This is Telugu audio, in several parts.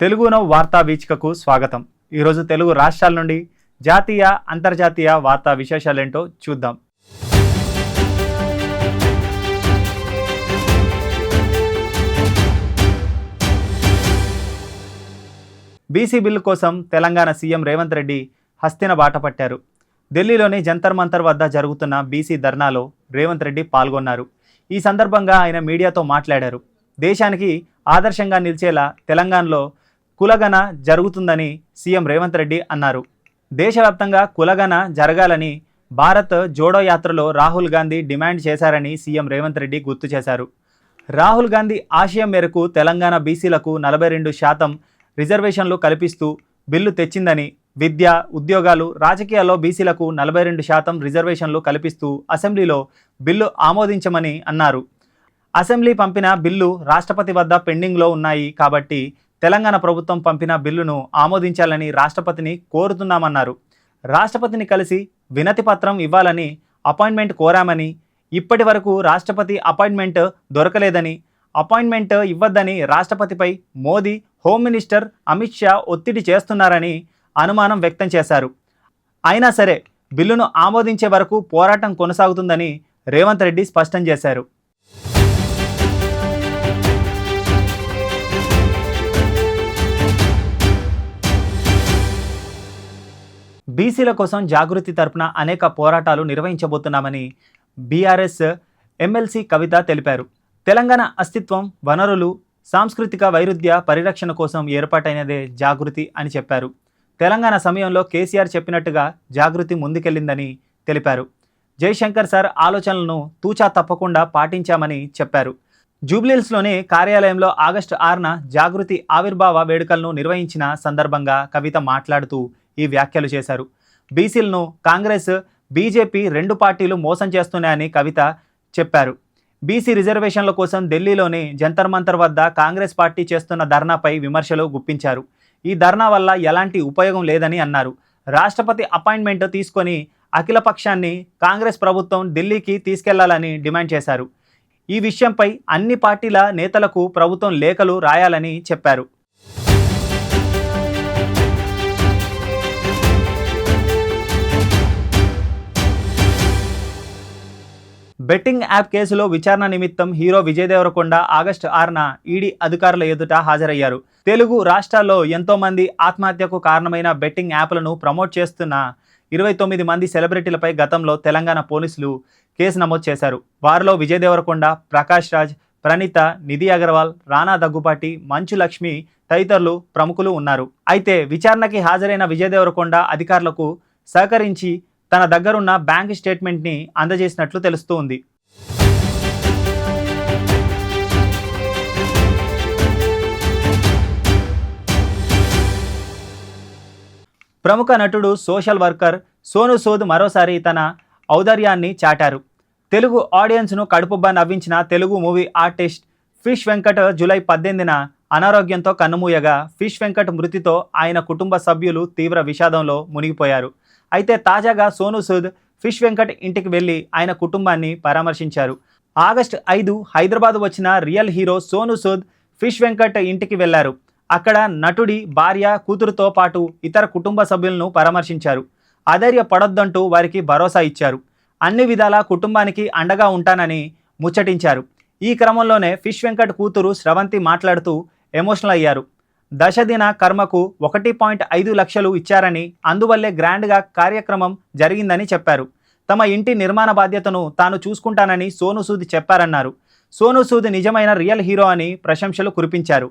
తెలుగునో వార్తా వీచికకు స్వాగతం. ఈరోజు తెలుగు రాష్ట్రాల నుండి జాతీయ అంతర్జాతీయ వార్తా విశేషాలేంటో చూద్దాం. బీసీ బిల్లు కోసం తెలంగాణ సీఎం రేవంత్ రెడ్డి హస్తిన బాట పట్టారు. ఢిల్లీలోని జంతర్ మంతర్ వద్ద జరుగుతున్న బీసీ ధర్నాలో రేవంత్ రెడ్డి పాల్గొన్నారు. ఈ సందర్భంగా ఆయన మీడియాతో మాట్లాడారు. దేశానికి ఆదర్శంగా నిలిచేలా తెలంగాణలో కులగన జరుగుతుందని సీఎం రేవంత్ రెడ్డి అన్నారు. దేశవ్యాప్తంగా కులగన జరగాలని భారత్ జోడో యాత్రలో రాహుల్ గాంధీ డిమాండ్ చేశారని సీఎం రేవంత్ రెడ్డి గుర్తు చేశారు. రాహుల్ గాంధీ ఆశయం మేరకు తెలంగాణ బీసీలకు నలభై రెండు శాతం రిజర్వేషన్లు కల్పిస్తూ బిల్లు తెచ్చిందని విద్య ఉద్యోగాలు రాజకీయాల్లో బీసీలకు నలభై రెండు శాతం రిజర్వేషన్లు కల్పిస్తూ అసెంబ్లీలో బిల్లు ఆమోదించమని అన్నారు. అసెంబ్లీ పంపిన బిల్లు రాష్ట్రపతి వద్ద పెండింగ్లో ఉన్నాయి కాబట్టి తెలంగాణ ప్రభుత్వం పంపిన బిల్లును ఆమోదించాలని రాష్ట్రపతిని కోరుతున్నామన్నారు. రాష్ట్రపతిని కలిసి వినతి పత్రం ఇవ్వాలని అపాయింట్మెంట్ కోరామని ఇప్పటి వరకు రాష్ట్రపతి అపాయింట్మెంట్ దొరకలేదని అపాయింట్మెంట్ ఇవ్వద్దని రాష్ట్రపతిపై మోదీ హోమ్ మినిస్టర్ అమిత్ షా ఒత్తిడి చేస్తున్నారని అనుమానం వ్యక్తం చేశారు. అయినా సరే బిల్లును ఆమోదించే వరకు పోరాటం కొనసాగుతుందని రేవంత్ రెడ్డి స్పష్టం చేశారు. బీసీల కోసం జాగృతి తరపున అనేక పోరాటాలు నిర్వహించబోతున్నామని బీఆర్ఎస్ ఎమ్మెల్సీ కవిత తెలిపారు. తెలంగాణ అస్తిత్వం వనరులు సాంస్కృతిక వైరుధ్య పరిరక్షణ కోసం ఏర్పాటైనదే జాగృతి అని చెప్పారు. తెలంగాణ సమయంలో కేసీఆర్ చెప్పినట్టుగా జాగృతి ముందుకెళ్ళిందని తెలిపారు. జయశంకర్ సార్ ఆలోచనలను తూచా తప్పకుండా పాటించామని చెప్పారు. జూబ్లీహిల్స్లోని కార్యాలయంలో ఆగస్టు ఆరున జాగృతి ఆవిర్భావ వేడుకలను నిర్వహించిన సందర్భంగా కవిత మాట్లాడుతూ ఈ వ్యాఖ్యలు చేశారు. బీసీలను కాంగ్రెస్ బీజేపీ రెండు పార్టీలు మోసం చేస్తున్నాయని కవిత చెప్పారు. బీసీ రిజర్వేషన్ల కోసం ఢిల్లీలోని జంతర్ మంతర్ వద్ద కాంగ్రెస్ పార్టీ చేస్తున్న ధర్నాపై విమర్శలు గుప్పించారు. ఈ ధర్నా వల్ల ఎలాంటి ఉపయోగం లేదని అన్నారు. రాష్ట్రపతి అపాయింట్మెంట్ తీసుకొని అఖిలపక్షాన్ని కాంగ్రెస్ ప్రభుత్వం ఢిల్లీకి తీసుకెళ్ళాలని డిమాండ్ చేశారు. ఈ విషయంపై అన్ని పార్టీల నేతలకు ప్రభుత్వం లేఖలు రాయాలని చెప్పారు. బెట్టింగ్ యాప్ కేసులో విచారణ నిమిత్తం హీరో విజయ్ దేవరకొండ ఆగస్టు ఆరున ఈడీ అధికారుల ఎదుట హాజరయ్యారు. తెలుగు రాష్ట్రాల్లో ఎంతో మంది ఆత్మహత్యకు కారణమైన బెట్టింగ్ యాప్లను ప్రమోట్ చేస్తున్న ఇరవై తొమ్మిది మంది సెలబ్రిటీలపై గతంలో తెలంగాణ పోలీసులు కేసు నమోదు చేశారు. వారిలో విజయ్ దేవరకొండ ప్రకాష్ రాజ్ ప్రణీత నిధి అగర్వాల్ రానా దగ్గుపాటి మంచు లక్ష్మి తదితరులు ప్రముఖులు ఉన్నారు. అయితే విచారణకి హాజరైన విజయ్ దేవరకొండ అధికారులకు సహకరించి తన దగ్గరున్న బ్యాంక్ స్టేట్మెంట్ని అందజేసినట్లు తెలుస్తూ ఉంది ప్రముఖ నటుడు సోషల్ వర్కర్ సోను సూద్ మరోసారి తన ఔదార్యాన్ని చాటారు. తెలుగు ఆడియన్స్ను కడుపుబ్బా నవ్వించిన Telugu movie artist Fish Venkat July పద్దెనిమిదిన అనారోగ్యంతో కన్నుమూయగా ఫిష్ వెంకట్ మృతితో ఆయన కుటుంబ సభ్యులు తీవ్ర విషాదంలో మునిగిపోయారు. అయితే తాజాగా సోను సూద్ ఫిష్ వెంకట్ ఇంటికి వెళ్ళి ఆయన కుటుంబాన్ని పరామర్శించారు. ఆగస్టు ఐదు హైదరాబాద్ వచ్చిన real hero Sonu Sood Fish Venkat ఇంటికి వెళ్ళారు అక్కడ నటుడి భార్య కూతురుతో పాటు ఇతర కుటుంబ సభ్యులను పరామర్శించారు. అధైర్య పడొద్దంటూ వారికి భరోసా ఇచ్చారు. అన్ని విధాలా కుటుంబానికి అండగా ఉంటానని ముచ్చటించారు. ఈ క్రమంలోనే ఫిష్ వెంకట్ కూతురు స్రవంతి మాట్లాడుతూ ఎమోషనల్ అయ్యారు. దశదిన కర్మకు ఒకటి పాయింట్ ఐదు లక్షలు ఇచ్చారని అందువల్లే గ్రాండ్గా కార్యక్రమం జరిగిందని చెప్పారు. తమ ఇంటి నిర్మాణ బాధ్యతను తాను చూసుకుంటానని సోను సూద్ చెప్పారన్నారు. సోను సూద్ నిజమైన రియల్ హీరో అని ప్రశంసలు కురిపించారు.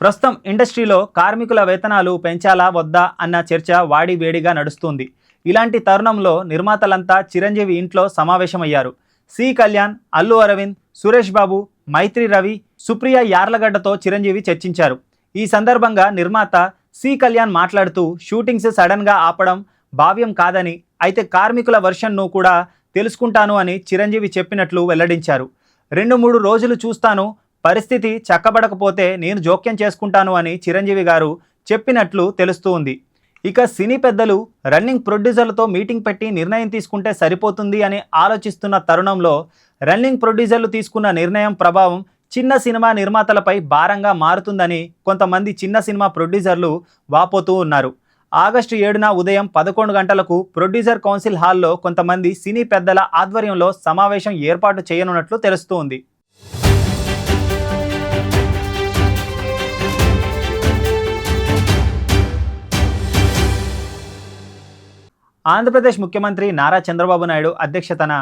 ప్రస్తుతం ఇండస్ట్రీలో కార్మికుల వేతనాలు పెంచాలా వద్దా అన్న చర్చ వాడి వేడిగా నడుస్తుంది. ఇలాంటి తరుణంలో నిర్మాతలంతా చిరంజీవి ఇంట్లో సమావేశమయ్యారు. సి. కళ్యాణ్ అల్లు అరవింద్ సురేష్ బాబు మైత్రి రవి సుప్రియ యార్లగడ్డతో చిరంజీవి చర్చించారు. ఈ సందర్భంగా నిర్మాత సి. కళ్యాణ్ మాట్లాడుతూ షూటింగ్స్ సడన్గా ఆపడం భావ్యం కాదని అయితే కార్మికుల వర్షన్ను కూడా తెలుసుకుంటాను అని చిరంజీవి చెప్పినట్లు వెల్లడించారు. రెండు మూడు రోజులు చూస్తాను పరిస్థితి చక్కబడకపోతే నేను జోక్యం చేసుకుంటాను అని చిరంజీవి గారు చెప్పినట్లు తెలుస్తూ ఉంది. ఇక సినీ పెద్దలు రన్నింగ్ ప్రొడ్యూసర్లతో మీటింగ్ పెట్టి నిర్ణయం తీసుకుంటే సరిపోతుంది అని ఆలోచిస్తున్న తరుణంలో రన్నింగ్ ప్రొడ్యూసర్లు తీసుకున్న నిర్ణయం ప్రభావం చిన్న సినిమా నిర్మాతలపై భారంగా మారుతుందని కొంతమంది చిన్న సినిమా ప్రొడ్యూసర్లు వాపోతూ ఉన్నారు. ఆగస్టు ఏడున ఉదయం పదకొండు గంటలకు ప్రొడ్యూసర్ కౌన్సిల్ హాల్లో కొంతమంది సినీ పెద్దల ఆధ్వర్యంలో సమావేశం ఏర్పాటు చేయనున్నట్లు తెలుస్తోంది. ఆంధ్రప్రదేశ్ ముఖ్యమంత్రి నారా చంద్రబాబు నాయుడు అధ్యక్షతన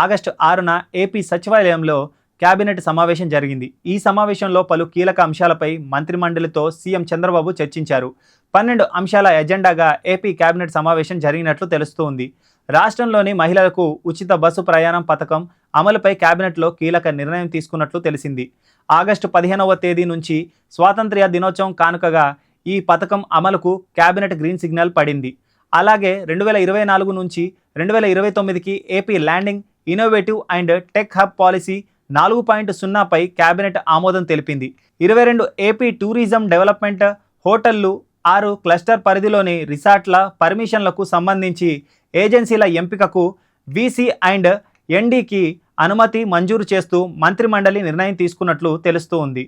ఆగస్టు ఆరున ఏపీ సచివాలయంలో కేబినెట్ సమావేశం జరిగింది. ఈ సమావేశంలో పలు కీలక అంశాలపై మంత్రిమండలితో సీఎం చంద్రబాబు చర్చించారు. పన్నెండు అంశాల ఎజెండాగా ఏపీ కేబినెట్ సమావేశం జరిగినట్లు తెలుస్తోంది రాష్ట్రంలోని మహిళలకు ఉచిత బస్సు ప్రయాణం పథకం అమలుపై కేబినెట్లో కీలక నిర్ణయం తీసుకున్నట్లు తెలిసింది. ఆగస్టు పదిహేనవ తేదీ నుంచి స్వాతంత్ర్య దినోత్సవం కానుకగా ఈ పథకం అమలుకు కేబినెట్ గ్రీన్ సిగ్నల్ పడింది. అలాగే రెండు వేల ఇరవై నాలుగు నుంచి రెండు వేల ఇరవై తొమ్మిదికి AP landing innovative and tech hub policy నాలుగు పాయింట్ సున్నాపై కేబినెట్ ఆమోదం తెలిపింది. ఇరవై రెండు ఏపీ టూరిజం డెవలప్మెంట్ హోటళ్ళు ఆరు క్లస్టర్ పరిధిలోని రిసార్ట్ల పర్మిషన్లకు సంబంధించి ఏజెన్సీల ఎంపికకు వీసీ అండ్ ఎన్డీకి అనుమతి మంజూరు చేస్తూ మంత్రిమండలి నిర్ణయం తీసుకున్నట్లు తెలుస్తూ ఉంది.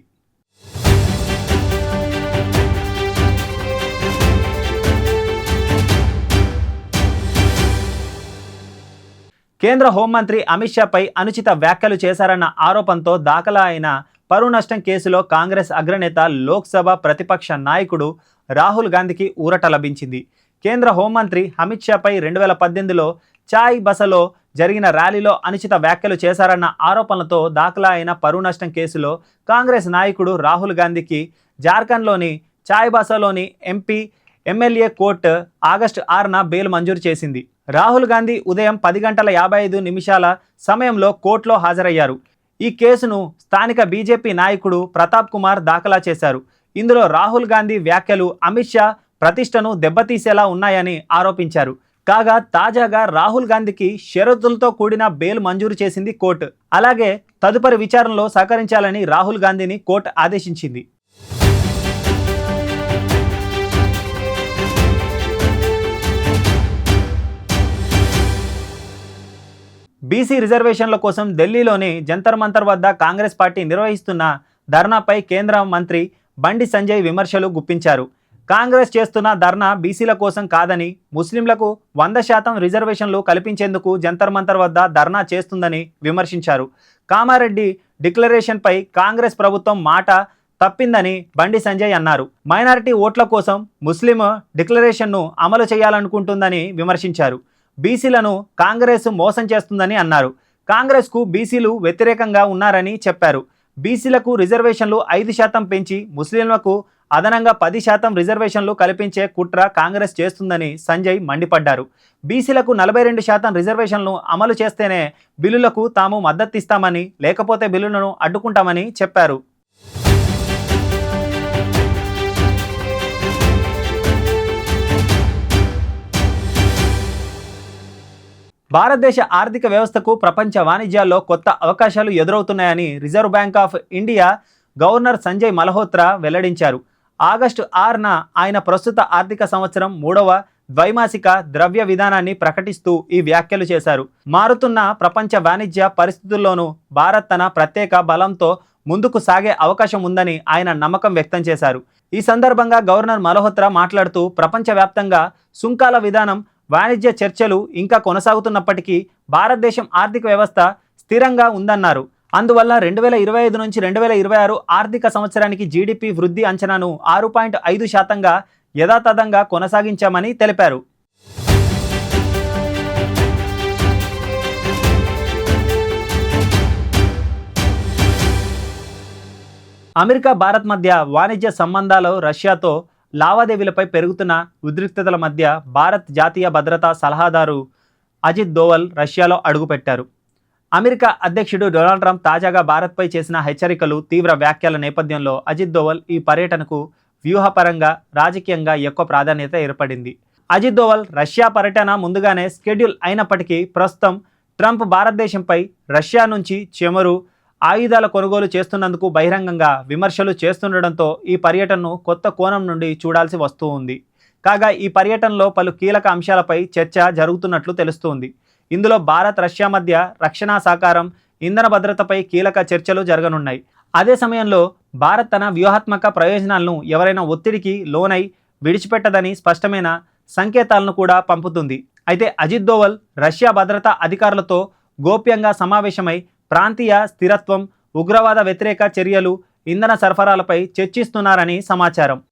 కేంద్ర హోంమంత్రి అమిత్ షాపై అనుచిత వ్యాఖ్యలు చేశారన్న ఆరోపణతో దాఖలా అయిన పరువు నష్టం కేసులో కాంగ్రెస్ అగ్రనేత లోక్సభ ప్రతిపక్ష నాయకుడు రాహుల్ గాంధీకి ఊరట లభించింది. కేంద్ర హోంమంత్రి అమిత్ షాపై రెండు వేల పద్దెనిమిదిలో చాయ్ బసలో జరిగిన ర్యాలీలో అనుచిత వ్యాఖ్యలు చేశారన్న ఆరోపణలతో దాఖలా అయిన పరువు నష్టం కేసులో కాంగ్రెస్ నాయకుడు రాహుల్ గాంధీకి జార్ఖండ్లోని చాయ్ బసలోని ఎంపీ ఎమ్మెల్యే కోర్టు ఆగస్టు ఆరున బెయిల్ మంజూరు చేసింది. రాహుల్ గాంధీ ఉదయం పది గంటల యాభై ఐదు నిమిషాల సమయంలో కోర్టులో హాజరయ్యారు. ఈ కేసును స్థానిక బీజేపీ నాయకుడు ప్రతాప్ కుమార్ దాఖలా చేశారు. ఇందులో రాహుల్ గాంధీ వ్యాఖ్యలు అమిత్ షా ప్రతిష్టను దెబ్బతీసేలా ఉన్నాయని ఆరోపించారు. కాగా తాజాగా రాహుల్ గాంధీకి షరతులతో కూడిన బెయిల్ మంజూరు చేసింది కోర్టు. అలాగే తదుపరి విచారణలో సహకరించాలని రాహుల్ గాంధీని కోర్టు ఆదేశించింది. బీసీ రిజర్వేషన్ల కోసం ఢిల్లీలోని జంతర్ మంతర్ వద్ద కాంగ్రెస్ పార్టీ నిర్వహిస్తున్న ధర్నాపై కేంద్ర మంత్రి బండి సంజయ్ విమర్శలు గుప్పించారు. కాంగ్రెస్ చేస్తున్న ధర్నా బీసీల కోసం కాదని ముస్లింలకు వంద శాతం రిజర్వేషన్లు కల్పించేందుకు జంతర్ మంతర్ వద్ద ధర్నా చేస్తుందని విమర్శించారు. కామారెడ్డి డిక్లరేషన్పై కాంగ్రెస్ ప్రభుత్వం మాట తప్పిందని బండి సంజయ్ అన్నారు. మైనారిటీ ఓట్ల కోసం ముస్లిం డిక్లరేషన్ను అమలు చేయాలనుకుంటుందని విమర్శించారు. బీసీలను కాంగ్రెస్ మోసం చేస్తుందని అన్నారు. కాంగ్రెస్కు బీసీలు వ్యతిరేకంగా ఉన్నారని చెప్పారు. బీసీలకు రిజర్వేషన్లు ఐదు శాతం పెంచి ముస్లింలకు అదనంగా పది శాతం రిజర్వేషన్లు కల్పించే కుట్ర కాంగ్రెస్ చేస్తుందని సంజయ్ మండిపడ్డారు. బీసీలకు నలభై రెండు శాతం రిజర్వేషన్లు అమలు చేస్తేనే బిల్లులకు తాము మద్దతిస్తామని లేకపోతే బిల్లులను అడ్డుకుంటామని చెప్పారు. భారతదేశ ఆర్థిక వ్యవస్థకు ప్రపంచ వాణిజ్యాల్లో కొత్త అవకాశాలు ఎదురవుతున్నాయని Reserve Bank of India governor Sanjay Malhotra వెల్లడించారు. ఆగస్టు ఆరున ఆయన ప్రస్తుత ఆర్థిక సంవత్సరం మూడవ ద్వైమాసిక ద్రవ్య విధానాన్ని ప్రకటిస్తూ ఈ వ్యాఖ్యలు చేశారు. మారుతున్న ప్రపంచ వాణిజ్య పరిస్థితుల్లోనూ భారత్ తన ప్రత్యేక బలంతో ముందుకు సాగే అవకాశం ఉందని ఆయన నమ్మకం వ్యక్తం చేశారు. ఈ సందర్భంగా గవర్నర్ మల్హోత్రా మాట్లాడుతూ ప్రపంచవ్యాప్తంగా సుంకాల విధానం వాణిజ్య చర్చలు ఇంకా కొనసాగుతున్నప్పటికీ భారతదేశం ఆర్థిక వ్యవస్థ స్థిరంగా ఉందన్నారు. అందువల్ల రెండు వేల ఇరవై ఐదు నుంచి రెండు వేల ఇరవై ఆరు ఆర్థిక సంవత్సరానికి జీడిపి వృద్ధి అంచనాను ఆరు పాయింట్ ఐదు శాతంగా యథాతథంగా కొనసాగించామని తెలిపారు. అమెరికా భారత్ మధ్య వాణిజ్య సంబంధాలు రష్యాతో లావాదేవీలపై పెరుగుతున్న ఉద్రిక్తతల మధ్య భారత్ జాతీయ భద్రతా సలహాదారు అజిత్ దోవల్ రష్యాలో అడుగుపెట్టారు. అమెరికా అధ్యక్షుడు డొనాల్డ్ ట్రంప్ తాజాగా భారత్పై చేసిన హెచ్చరికలు తీవ్ర వ్యాఖ్యల నేపథ్యంలో అజిత్ దోవల్ ఈ పర్యటనకు వ్యూహపరంగా రాజకీయంగా ఎక్కువ ప్రాధాన్యత ఏర్పడింది. అజిత్ దోవల్ రష్యా పర్యటన ముందుగానే స్కెడ్యూల్ అయినప్పటికీ ప్రస్తుతం ట్రంప్ భారతదేశంపై రష్యా నుంచి చెమరు ఆయుధాల కొనుగోలు చేస్తున్నందుకు బహిరంగంగా విమర్శలు చేస్తుండటంతో ఈ పర్యటనను కొత్త కోణం నుండి చూడాల్సి వస్తూ ఉంది. కాగా ఈ పర్యటనలో పలు కీలక అంశాలపై చర్చ జరుగుతున్నట్లు తెలుస్తోంది. ఇందులో భారత్ రష్యా మధ్య రక్షణ సహకారం ఇంధన భద్రతపై కీలక చర్చలు జరగనున్నాయి. అదే సమయంలో భారత్ తన వ్యూహాత్మక ప్రయోజనాలను ఎవరైనా ఒత్తిడికి లోనై విడిచిపెట్టదని స్పష్టమైన సంకేతాలను కూడా పంపుతుంది. అయితే అజిత్ దోవల్ రష్యా భద్రతా అధికారులతో గోప్యంగా సమావేశమై ప్రాంతీయ స్థిరత్వం ఉగ్రవాద వ్యతిరేక చర్యలు ఇంధన సరఫరాలపై చర్చిస్తున్నారని సమాచారం.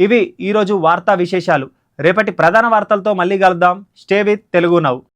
ఇవి ఈరోజు వార్తా విశేషాలు. రేపటి ప్రధాన వార్తలతో మళ్ళీ కలుద్దాం. స్టే విత్ తెలుగు నవ్వు